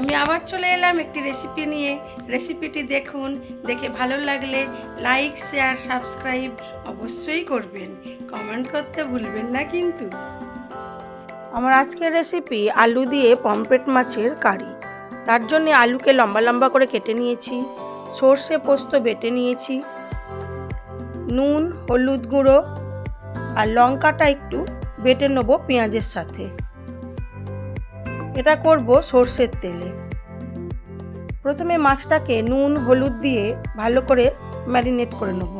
আমি আবার চলে এলাম একটি রেসিপি নিয়ে। রেসিপিটি দেখুন, দেখে ভালো লাগলে লাইক শেয়ার সাবস্ক্রাইব অবশ্যই করবেন। কমেন্ট করতে ভুলবেন না কিন্তু। আমার আজকের রেসিপি আলু দিয়ে পমফ্রেট মাছের কারি। তার জন্য আলুকে লম্বা লম্বা করে কেটে নিয়েছি। সর্ষে পোস্ত বেটে নিয়েছি। নুন, হলুদ গুঁড়ো আর লঙ্কাটা একটু বেটে নেব পেঁয়াজের সাথে। এটা করব সর্ষের তেলে। প্রথমে মাছটাকে নুন হলুদ দিয়ে ভালো করে ম্যারিনেট করে নেব।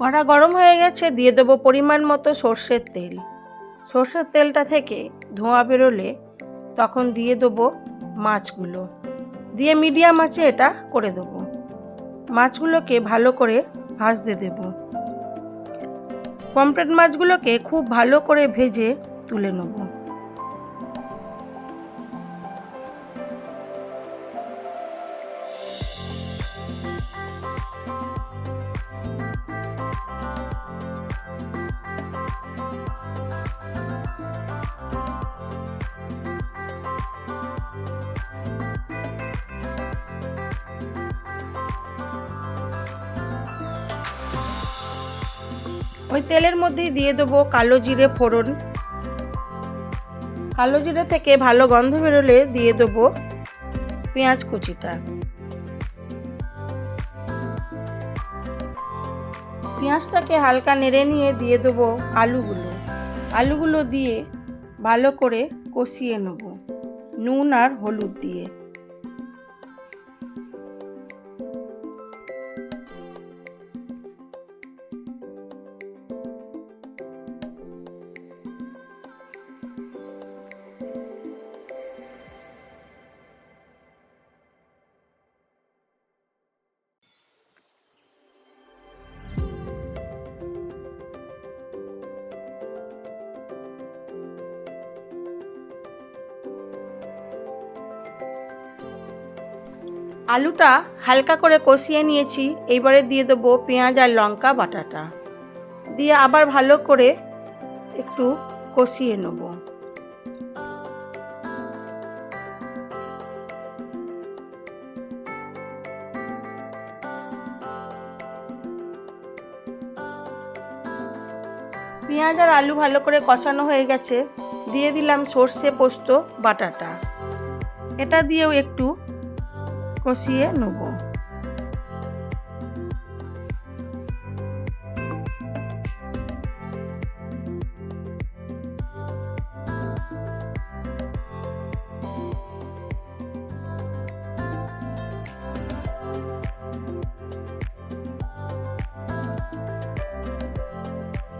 কড়া গরম হয়ে গেছে, দিয়ে দেবো পরিমাণ মতো সর্ষের তেল। সর্ষের তেলটা থেকে ধোঁয়া বেরোলে তখন দিয়ে দেবো মাছগুলো। দিয়ে মিডিয়াম আছে এটা করে দেবো। মাছগুলোকে ভালো করে ভাজতে দেব। পমফ্রেট মাছগুলোকে খুব ভালো করে ভেজে তুলে নেব। ওই তেলের মধ্যেই দিয়ে দেবো কালো জিরে ফোড়ন। কালো জিরে থেকে ভালো গন্ধ বেরোলে দিয়ে দেবো পেঁয়াজ কুচিটা। পেঁয়াজটাকে হালকা নেড়ে নিয়ে দিয়ে দেবো আলুগুলো। আলুগুলো দিয়ে ভালো করে কষিয়ে নেব, নুন আর হলুদ দিয়ে। আলুটা হালকা করে কষিয়ে নিয়েছি। এইবারে দিয়ে দেবো পেঁয়াজ আর লঙ্কা বাটাটা। দিয়ে আবার ভালো করে একটু কষিয়ে নেব। পেঁয়াজ আর আলু ভালো করে কষানো হয়ে গেছে। দিয়ে দিলাম সর্ষে পোস্ত বাটাটা। এটা দিয়েও একটু কষিয়ে নেব।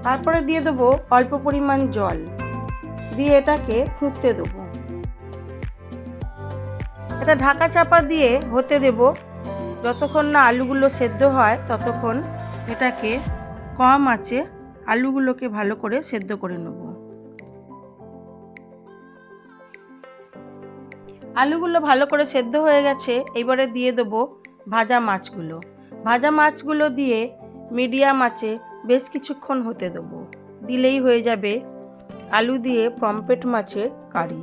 তারপরে দিয়ে দেবো অল্প পরিমাণ জল। দিয়ে এটাকে ফুটতে দেবো। এটা ঢাকা চাপা দিয়ে হতে দেব। যতক্ষণ না আলুগুলো সেদ্ধ হয়, ততক্ষণ এটাকে কম আছে আলুগুলোকে ভালো করে সেদ্ধ করে নেব। আলুগুলো ভালো করে সেদ্ধ হয়ে গেছে, এবারে দিয়ে দেবো ভাজা মাছগুলো। ভাজা মাছগুলো দিয়ে মিডিয়াম আছে বেশ কিছুক্ষণ হতে দেবো। দিলেই হয়ে যাবে আলু দিয়ে পম্পেট মাছের কারি।